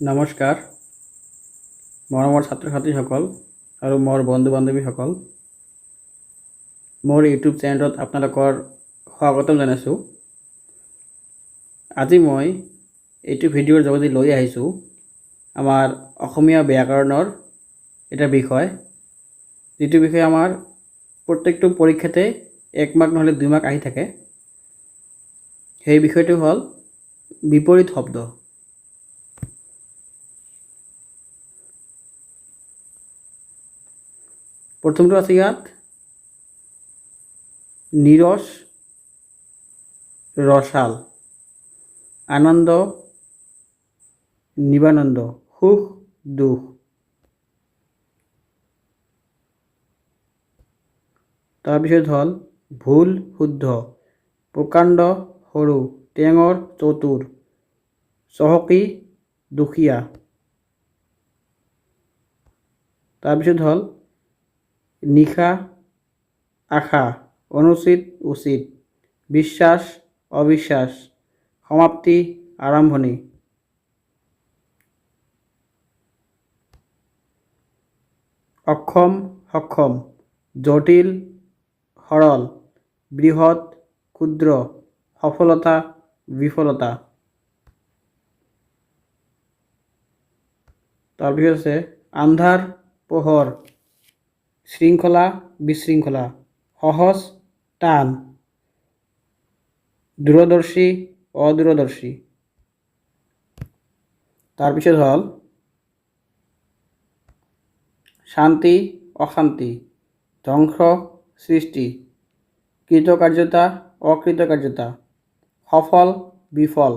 নমস্কাৰ মৰমৰ ছাত্ৰ ছাত্ৰীসকল আৰু মোৰ বন্ধু বান্ধৱীসকল মোৰ ইউটিউব চেনেলত আপোনালোকৰ স্বাগতম জনাইছোঁ। আজি মই এইটো ভিডিঅ'ৰ যোগেদি লৈ আহিছোঁ আমাৰ অসমীয়া ব্যাকৰণৰ এটা বিষয়। যিটো বিষয় আমাৰ প্ৰত্যেকটো পৰীক্ষাতে এক মাৰ্ক নহ'লে দুই মাৰ্ক আহি থাকে। সেই বিষয়টো হ'ল বিপৰীত শব্দ। প্ৰথমটো আছে ইয়াত নিৰস ৰসাল আনন্দ, নিবানন্দ সুখ দুখ তাৰপিছত হ'ল ভুল, শুদ্ধ, প্ৰকাণ্ড, সৰু, টেঙৰ, চতুৰ, চহকী, দুখীয়া। তাৰপিছত হ'ল নিশা আশা অনুচিত, উচিত, বিশ্বাস, অবিশ্বাস, সমাপ্তি আৰম্ভণি অক্ষম, সক্ষম, জটিল সৰল বৃহৎ ক্ষুদ্ৰ সফলতা, বিফলতা। তাৰপিছত আছে আন্ধাৰ পোহৰ শৃংখলা বিশৃংখলা সহজ, টান দূৰদৰ্শী অদূৰদৰ্শী তাৰপিছত হ'ল শান্তি, অশান্তি, ধ্বংস, সৃষ্টি কৃতকাৰ্যতা অকৃতকাৰ্যতা সফল, বিফল।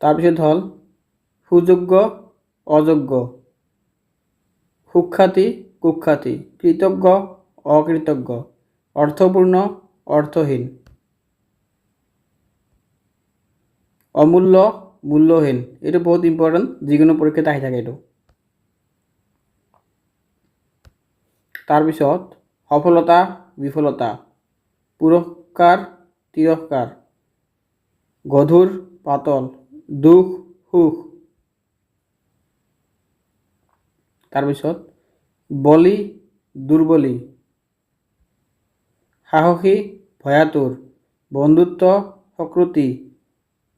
তাৰপিছত হ'ল সুযোগ্য, অযোগ্য। সুখ্যাতি কুখ্যাতি কৃতজ্ঞ, অকৃতজ্ঞ অৰ্থপূৰ্ণ অৰ্থহীন অমূল্য, মূল্যহীন, এইটো বহুত ইম্পৰ্টেণ্ট যিকোনো পৰীক্ষাত আহি থাকে এইটো। তাৰপিছত, সফলতা, বিফলতা, পুৰস্কাৰ, তিৰস্কাৰ, গধুৰ, পাতল, দুখ, সুখ। তাৰপিছত, বলি দুৰ্বলী। সাহসী, ভয়াতুৰ। বন্ধুত্ব, সক্ৰুতি।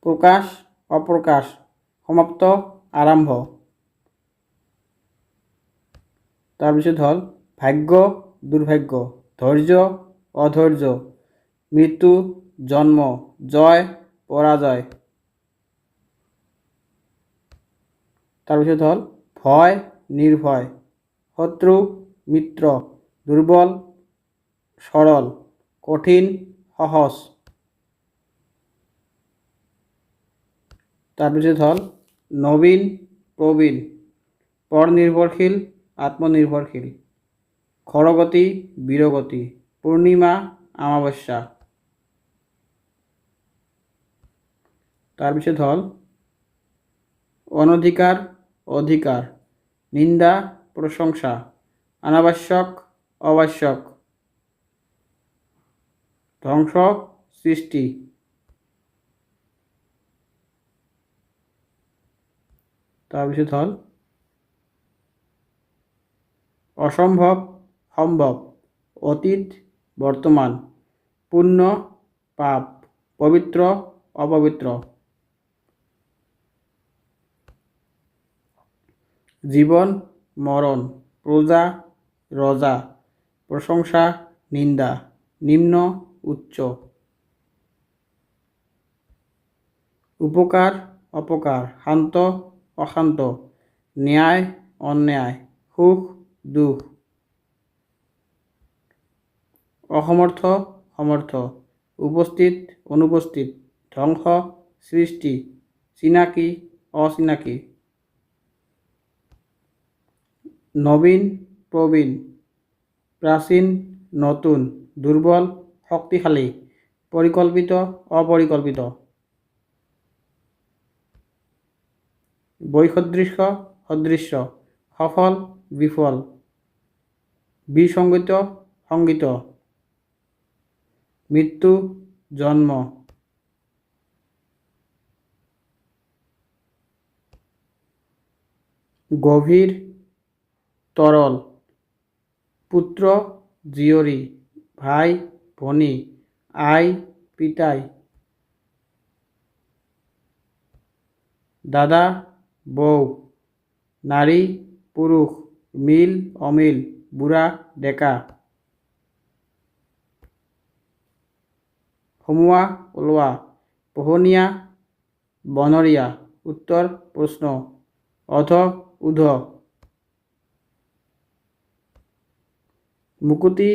প্ৰকাশ, অপ্ৰকাশ। সমাপ্ত, আৰম্ভ। তাৰপিছত হ'ল, ভাগ্য, দুৰ্ভাগ্য। ধৈৰ্য, অধৈৰ্য। মৃত্যু, জন্ম। জয়, পৰাজয়। তাৰপিছত হ'ল, ভয় নিৰ্ভয় শত্ৰু মিত্ৰ দুৰ্বল সৰল কঠিন, সহজ। তাৰপিছত হ'ল নবীন প্ৰবীণ পৰনিৰ্ভৰশীল আত্মনিৰ্ভৰশীল খৰগতি বীৰগতি পূৰ্ণিমা অমাৱস্যা তাৰপিছত হ'ল অনধিকাৰ অধিকাৰ নিন্দা প্ৰশংসা অনাবশ্যক অৱশ্যক ধ্বংস সৃষ্টি। তাৰপিছত হ'ল অসম্ভৱ সম্ভৱ অতীত বৰ্তমান পুণ্য, পাপ পবিত্ৰ অপবিত্ৰ জীৱন মৰণ প্ৰজা ৰজা প্ৰশংসা নিন্দা, নিম্ন, উচ্চ। উপকাৰ অপকাৰ শান্ত অশান্ত, ন্যায়, অন্যায়, সুখ, দুখ। অসমৰ্থ সমৰ্থ উপস্থিত, অনুপস্থিত, ধ্বংস, সৃষ্টি, চিনাকি, অচিনাকি। নবীন, প্রবীণ, প্রাচীন, নতুন, দুর্বল, শক্তিশালী, পরিকল্পিত, অপরিকল্পিত। বৈসদৃশ্য, সদৃশ্য, সফল, বিফল। বিসংগীত সংগীত মৃত্যু, জন্ম। গভীৰ তৰল। পুত্ৰ জিয়ৰি ভাই ভনী আই পিতাই। দাদা বউ নাৰী পুৰুষ মিল অমিল বুঢ়া ডেকা। সোমোৱা ওলোৱা পোহনীয়া বনৰীয়া উত্তৰ প্ৰশ্ন অধ উধ মুকুতি,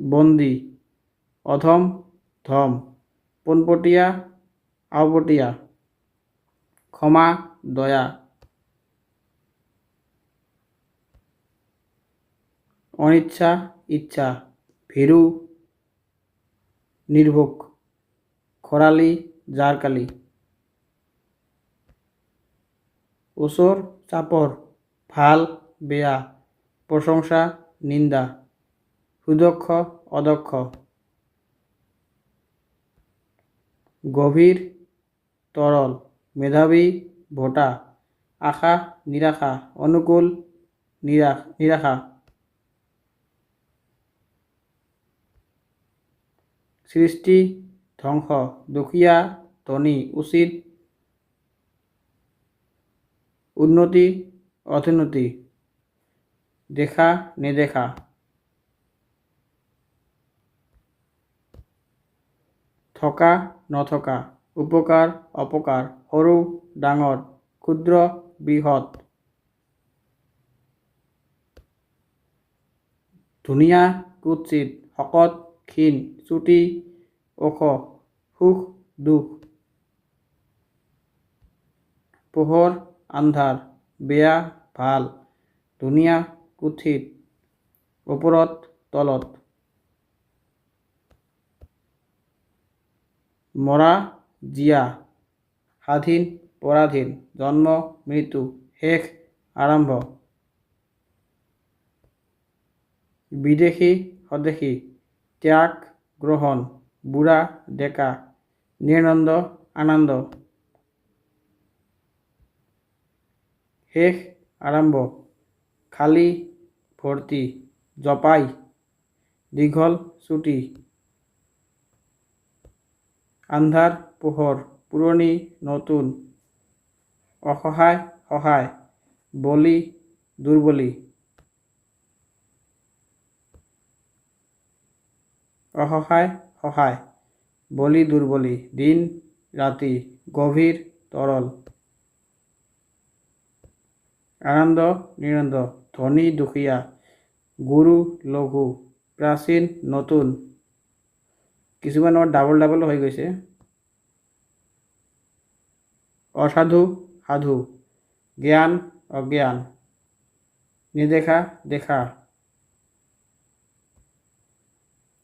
বন্দি, অধম, ধম, পোনপটীয়া, আওপটীয়া, ক্ষমা, দয়া। অনিচ্ছা, ইচ্ছা ভীৰু নির্ভোগ খরালি, জারকালি। ওচৰ চাপৰ ভালো, বেয়া প্ৰশংসা নিন্দা, সুদক্ষ, অদক্ষ। গভীৰ তৰল মেধাৱী ভোটা, আশা নিৰাশা অনুকূল নিৰাশা সৃষ্টি, ধ্বংস, দুখীয়া, ধনী, উচিত, উন্নতি অৰ্থনীতি দেখা নেদেখা থকা নথকা উপকাৰ অপকাৰ সৰু ডাঙৰ ক্ষুদ্ৰ বৃহৎ ধুনীয়া কুৎসিত শকত ক্ষীণ চুটি ওখ সুখ দুখ পোহৰ আন্ধাৰ বেয়া ভাল ধুনীয়া কুৎসিত ওপৰত তলত। মৰা জীয়া, স্বাধীন পৰাধীন জন্ম, মৃত্যু, শেষ, আৰম্ভ। বিদেশি, স্বদেশী, ত্যাগ, গ্ৰহণ, বুঢ়া, ডেকা, নিৰানন্দ, আনন্দ। শেষ, আৰম্ভ। খালী ভৰ্তি জপাই, দীঘল চুটি আন্ধাৰ পোহৰ পুৰণি নতুন, অসহায় সহায়, বলি দুৰ্বলী। অসহায় সহায়, বলি দুৰ্বলী, দিন, ৰাতি, গভীৰ, তৰল। আনন্দ নিৰন্দ ধনী দুখীয়া, গুৰু লঘু, প্ৰাচীন, নতুন। কিছুমানৰ ডাবল ডাবল হৈ গৈছে। অসাধু, সাধু, জ্ঞান, অজ্ঞান নেদেখা দেখা।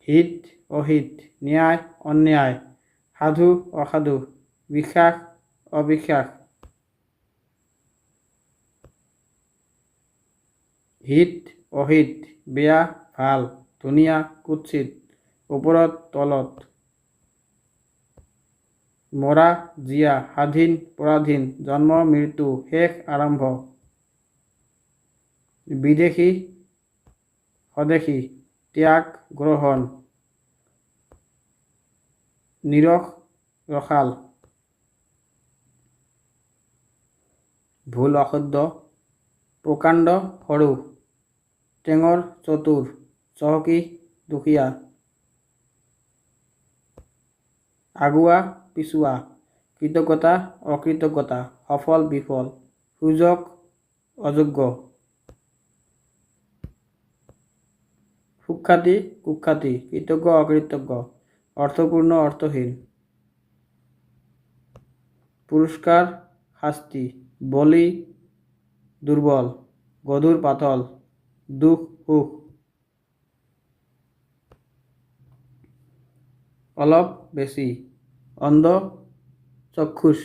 হিত, অহিত, ন্যায়, অন্যায়, সাধু, অসাধু, বিশ্বাস, অবিশ্বাস। হিত অহিত বেয়া ভাল ধুনীয়া কুৎসিত ওপৰত তলত। মৰা জীয়া স্বাধীন পৰাধীন জন্ম মৃত্যু শেষ আৰম্ভ। বিদেশী স্বদেশী ত্যাগ গ্ৰহণ। নিৰস ৰসাল। ভুল অশুদ্ধ প্ৰকাণ্ড সৰু। টেঙৰ চতুৰ, চহকী, দুখীয়া। আগুৱা, পিছুৱা, কৃতজ্ঞতা, অকৃতজ্ঞতা, সফল, বিফল, সুযোগ, অযোগ্য। সুখ্যাতি, কুখ্যাতি, কৃতজ্ঞ, অকৃতজ্ঞ, অৰ্থপূৰ্ণ, অৰ্থহীন। পুৰস্কাৰ, শাস্তি, বলি, দুৰ্বল, গধুৰ, পাতল। দুখ, সুখ। অলপ বেছি। অন্ধ, চক্ষুষ।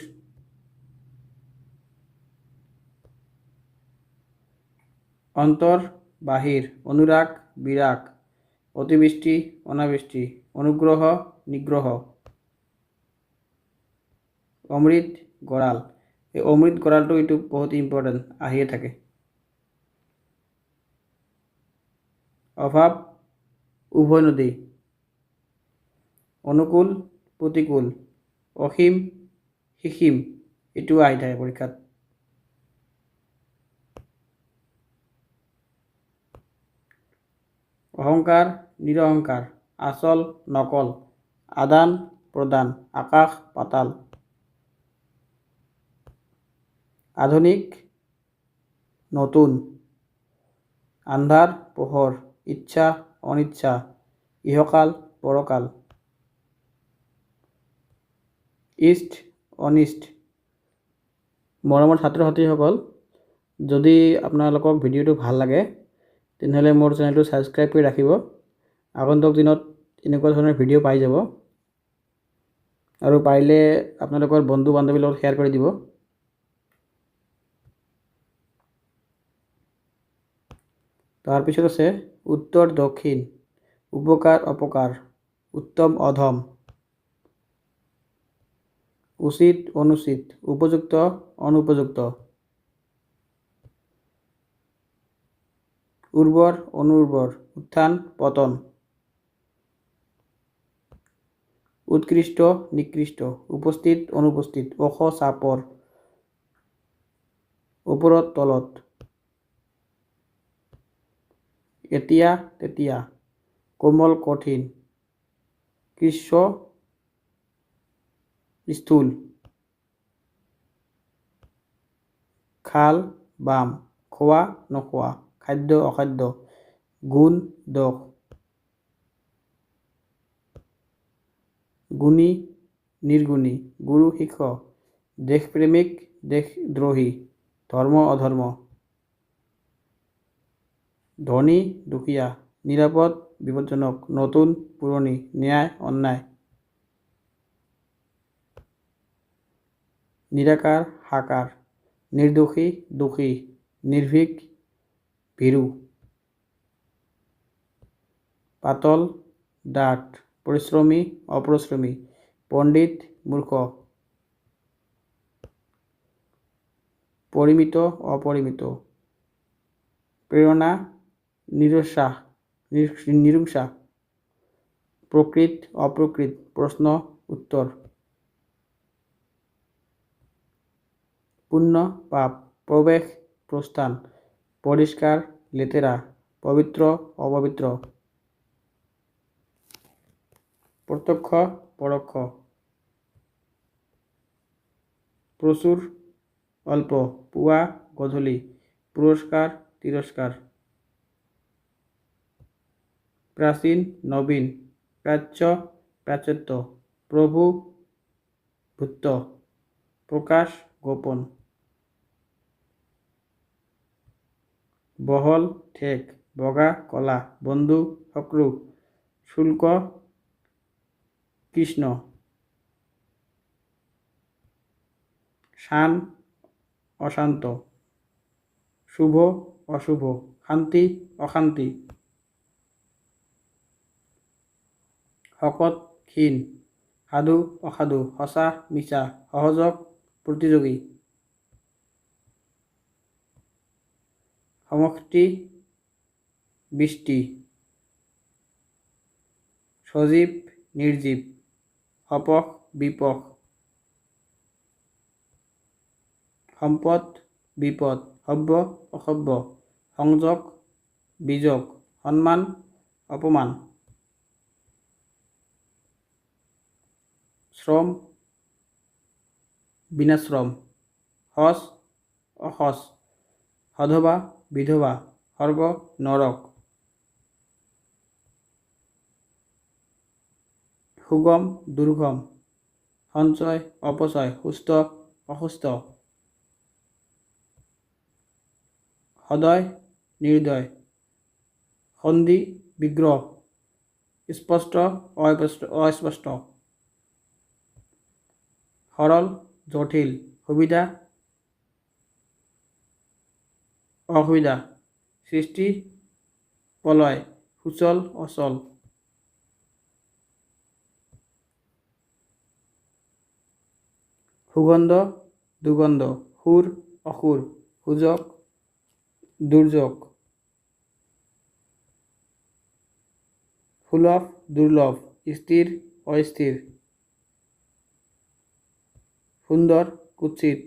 অন্তৰ, বাহিৰ। অনুৰাগ, বিৰাগ। অতিবৃষ্টি, অনাবৃষ্টি। অনুগ্ৰহ, নিগ্ৰহ। অমৃত গঁৰাল এই অমৃত গঁৰালটো এইটো বহুত ইম্পৰ্টেণ্ট আহিয়ে থাকে। অভাৱ উভয় নদী। অনুকূল প্ৰতিকূল অসীম সীসীম এইটোও আহি থাকে পৰীক্ষাত। অহংকাৰ নিৰহংকাৰ আচল নকল আদান প্ৰদান আকাশ পাতাল। আধুনিক নতুন আন্ধাৰ পোহৰ। ইচ্ছা, অনিচ্ছা, ইহকাল পৰকাল ইষ্ট, অনিষ্ট। মৰমৰ ছাত্ৰ ছাত্ৰীসকল যদি আপোনালোকক ভিডিঅ'টো ভালো লাগে, তেনেহ'লে মোৰ চেনেলটো ছাবস্ক্ৰাইব কৰি ৰাখিব। আগন্তুক দিনত এনেকুৱা ধৰণৰ ভিডিঅ' পাই যাব। আৰু পাৰিলে আপোনালোকৰ বন্ধু বান্ধৱীৰ লগত শ্বেয়াৰ কৰি দিব। তাৰপিছত আছে উত্তৰ দক্ষিণ উপকাৰ অপকাৰ উত্তম অধম। উচিত অনুচিত উপযুক্ত অনুপযুক্ত। উৰ্বৰ অনুৰ্বৰ উত্থান পতন। উৎকৃষ্ট নিকৃষ্ট উপস্থিত অনুপস্থিত ওখ চাপৰ ওপৰত তলত। এতিয়া তেতিয়া। কোমল, কঠিন। কৃষ্ণ স্থূল। খাল, বাম। খোৱা, নোখোৱা। খাদ্য, অখাদ্য। গুণ, দোষ। গুণী, নিৰ্গুণী। গুৰু, শিষ্য। দেশপ্ৰেমিক, দেশদ্ৰোহী। ধৰ্ম, অধৰ্ম। ধনী, দুখীয়া নিৰাপদ বিপদজনক নতুন পুৰণি ন্যায়, অন্যায়। নিৰাকাৰ সাকাৰ নিৰ্দোষী দোষী নিৰ্ভীক ভীৰু পাতল, ডাঠ পৰিশ্ৰমী অপৰিশ্ৰমী পণ্ডিত মূৰ্খ পৰিমিত অপৰিমিত প্ৰেৰণা নিৰুৎসাহ নিৰ- নিৰুৎসাহ প্ৰকৃত অপ্ৰকৃত প্ৰশ্ন উত্তৰ পুণ্য, পাপ প্ৰৱেশ প্ৰস্থান পৰিষ্কাৰ লেতেৰা পবিত্ৰ অপবিত্ৰ প্ৰত্যক্ষ পৰোক্ষ প্ৰচুৰ অল্প পুৱা গধূলি পুৰস্কাৰ তিৰস্কাৰ প্ৰাচীন নবীন প্ৰাচ্য প্ৰাচ্যত্ব প্ৰভু ভূত প্ৰকাশ গোপন। বহল, ঠেক, বগা, কলা, বন্ধু শত্ৰু শুল্ক, কৃষ্ণ। শান, অশান্ত। শুভ, অশুভ। শান্তি, অশান্তি। শকত ক্ষীণ সাধু অসাধু সঁচা মিছা সহযোগ প্ৰতিযোগী। সমষ্টি বৃষ্টি। সজীৱ নিৰ্জীৱ সপশ বিপশ সম্পদ বিপদ সভ্য অসভ্য সংযোগ বিযোগ সন্মান অপমান। শ্ৰম বিনাশ্ৰম সচ অসচ সধবা বিধৱা স্বৰ্গ নৰক সুগম দুৰ্গম সঞ্চয় অপচয় সুস্থ অসুস্থ সদয় নিৰ্দয় সন্ধি বিগ্ৰহ স্পষ্ট অস্পষ্ট অস্পষ্ট। সৰল জটিল, সুবিধা, অসুবিধা, সৃষ্টি প্ৰলয় সুচল, অচল। সুগন্ধ, দুগন্ধ, সুর, অসুর, সুযোগ, দুর্যোগ। সুলভ, দুর্লভ, স্থির, অস্থির। সুন্দর, কুৎসিত,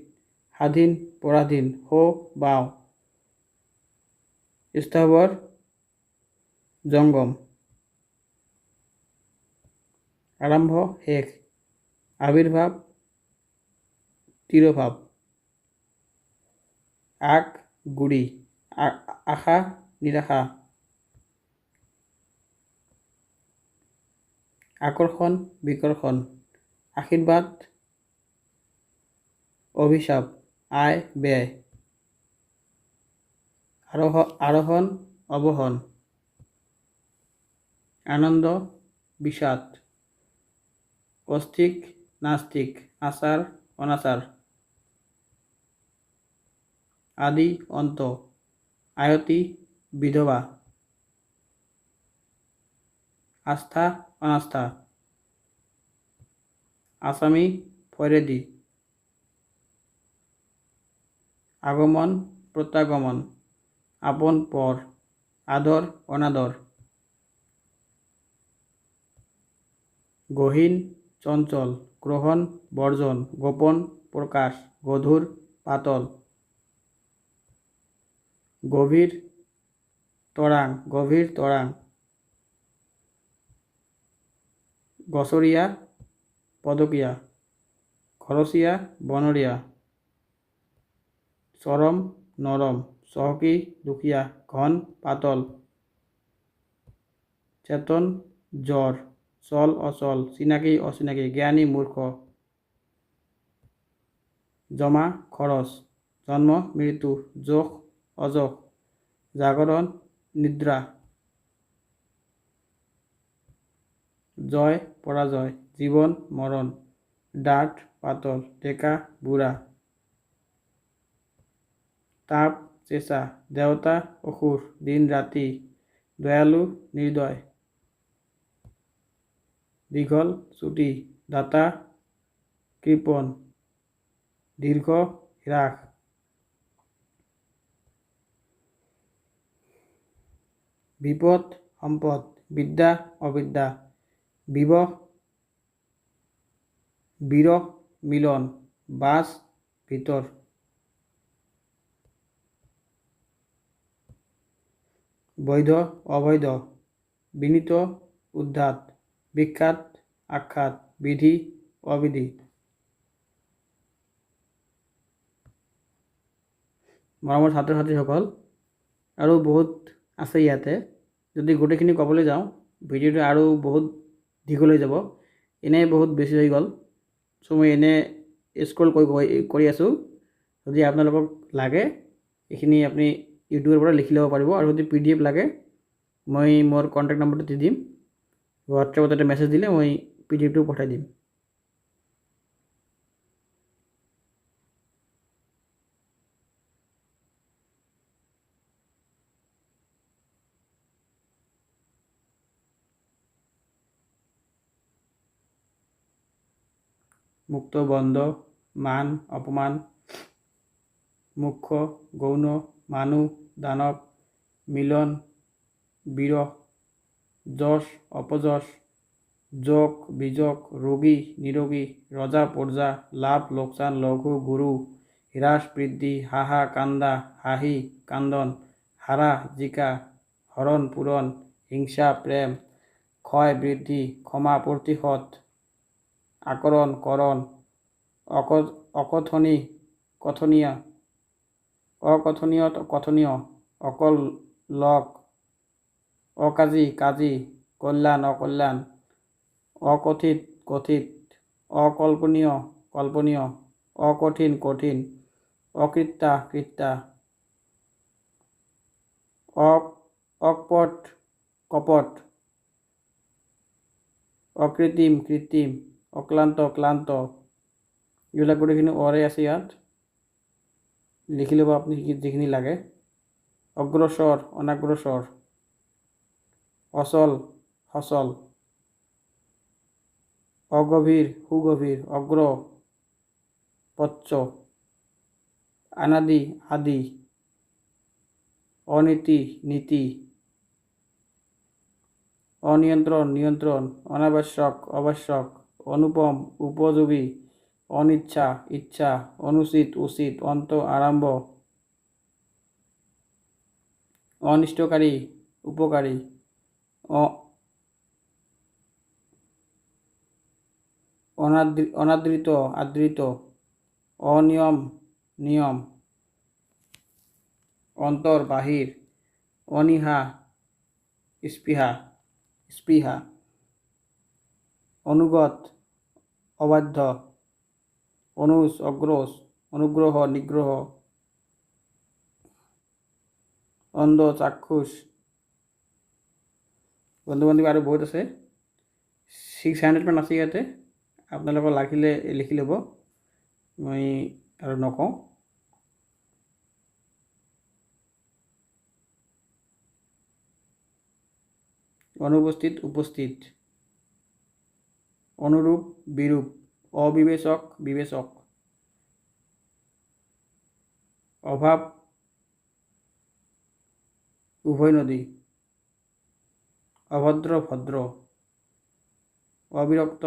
স্বাধীন, পরাধীন, হো, বাও। স্থাবর, জঙ্গম। আরম্ভ শেষ আবির্ভাব তিৰোভাৱ আগ আ- আশা নিৰাশা আকৰ্ষণ বিকৰ্ষণ আশীৰ্বাদ অভিশাপ, আয়, ব্যয়। আৰোহ আৰোহণ অৱসন আনন্দ, বিষাদ। অস্থিক, নাস্তিক আচার অনাচার। আদি, অন্ত। আয়তি, বিধবা। আস্থা, অনাস্থা। আসামি ফয়রেদি আগমন, প্রত্যাগমন, আপন, পর, আদর, অনাদর। গহীন, চঞ্চল, গ্রহণ, বর্জন, গোপন, প্রকাশ, গধুর, পাতল। গভীর, তরাং গভীর তরাং। গছৰীয়া পদকীয়া। খৰচীয়া বনৰীয়া চৰম নৰম চহকী দুখীয়া ঘন পাতল। চেতন জ্বৰ চল অচল চিনাকি অচিনাকি জ্ঞানী মূৰ্খ। জমা খৰচ জন্ম মৃত্যু যোগ অযোগ জাগৰণ নিদ্ৰা। জয় পৰাজয় জীৱন মৰণ ডাঠ পাতল ডেকা বুঢ়া। তাপ, চেঁচা দেৱতা অসুৰ, দিন, ৰাতি, দয়ালু, নিৰ্দয়। দীঘল, চুটি, দাতা, কৃপণ, দীৰ্ঘ, হ্ৰাস। বিপদ, সম্পদ, বিদ্যা, অবিদ্যা, বিবহ, বিৰহ, মিলন, বাছ, ভিতৰ। বৈধ, অবৈধ, বিনীত, উদ্ধাত, বিখ্যাত, আখ্যাত, বিধি, অবিধি। মৰমৰ ছাত্ৰ ছাত্ৰীসকল আৰু বহুত আছে ইয়াতে। যদি গোটেইখিনি ক'বলৈ যাওঁ, ভিডিঅ'টো আৰু বহুত দীঘল যাব। এনেই বহুত বেছি হৈ গ'ল। চ' মই এনে স্ক্ৰল কৰি কৰি- কৰি আছোঁ। যদি আপোনালোকক লাগে, এইখিনি আপুনি ইউটিউবৰ পৰা লিখি ল'ব পাৰিব আৰু যদি পি ডি এফ লাগে মই মোৰ কণ্টেক্ট নম্বৰটো দি দিম। হোৱাটছএপত এটা মেছেজ দিলে মই পি ডি এফটো পঠাই দিম। মুক্ত বন্ধ মান অপমান মুখ্য গৌণ মানুহ দানৱ, মিলন, বিৰহ, যশ, অপযশ, যোগ, বিযোগ, ৰোগী, নিৰোগী, ৰজা, প্ৰজা, লাভ, লোকচান, লঘু, গুৰু, হ্ৰাস, বৃদ্ধি, হাহা, কান্দা, হাঁহি, কান্দন, হাৰা, জিকা, হৰণ, পূৰণ, হিংসা, প্ৰেম, ক্ষয়, বৃদ্ধি, ক্ষমা, প্ৰতিশোধ, আকৰণ, কৰণ, অক, অকথনী, কথনীয় অকথনীয় কথনীয় অকল লগ অকাজি কাজি কল্যাণ অকল্যাণ অকথিত কথিত অকল্পনীয় কল্পনীয় অকঠিন কঠিন অকৃত্যা কৃত্যা অক অকপট কপট অকৃত্ৰিম কৃত্ৰিম অক্লান্ত ক্লান্ত। এইবিলাক গোটেইখিনি অৰে আছে ইয়াত। লিখি ল'ব আপুনি যিখিনি লাগে? অগ্ৰসৰ, অনাগ্ৰসৰ, অচল, সচল, অগভীৰ, সুগভীৰ, অগ্ৰ পচ্চ অনাদি আদি, অনীতি, নীতি অনিয়ন্ত্রণ নিয়ন্ত্রণ অনাবশ্যক আবশ্যক অনুপম, উপযোগী অনিচ্ছা, ইচ্ছা, অনুচিত, উচিত, অন্ত, আরম্ভ, অনিষ্টকারী, উপকারী অনাদৃত, আদৃত, অনিয়ম, নিয়ম, অন্তর, বাহির, অনীহা, স্পৃহা স্পৃহা, অনুগত, অবাধ্য অনুজ অগ্রস, অনুগ্রহ, নিগ্রহ, অন্ধ, চাক্ষুষ। বন্ধু বান্ধৱী আৰু বহুত আছে। ছিক্স হাণ্ড্ৰেডমান আছে ইয়াতে। আপোনালোকৰ লাগিলে লিখি ল'ব। মই আৰু নকওঁ। অনুপস্থিত, উপস্থিত। অনুৰূপ, বিৰূপ। অবিবেচক, বিবেচক। অভাৱ উভৈনদী অভদ্র, ভদ্র। অবিরক্ত,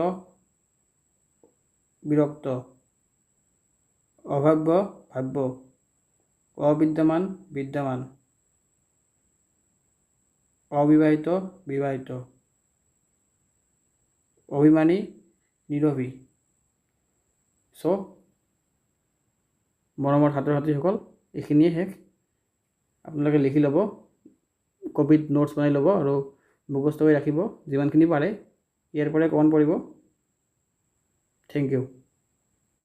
বিরক্ত। অভাব্য ভাব্য অবিদ্যমান, বিদ্যমান। অবিবাহিত, বিবাহিত। অভিমানী নীৰৱী চ' মৰমৰ ছাত্ৰ ছাত্ৰীসকল এইখিনিয়ে শেষ। আপোনালোকে লিখি ল'ব কপিত নোটছ বনাই ল'ব আৰু মুখস্থ কৰি ৰাখিব যিমানখিনি পাৰে। ইয়াৰ পৰাই কমন পৰিব থেংক ইউ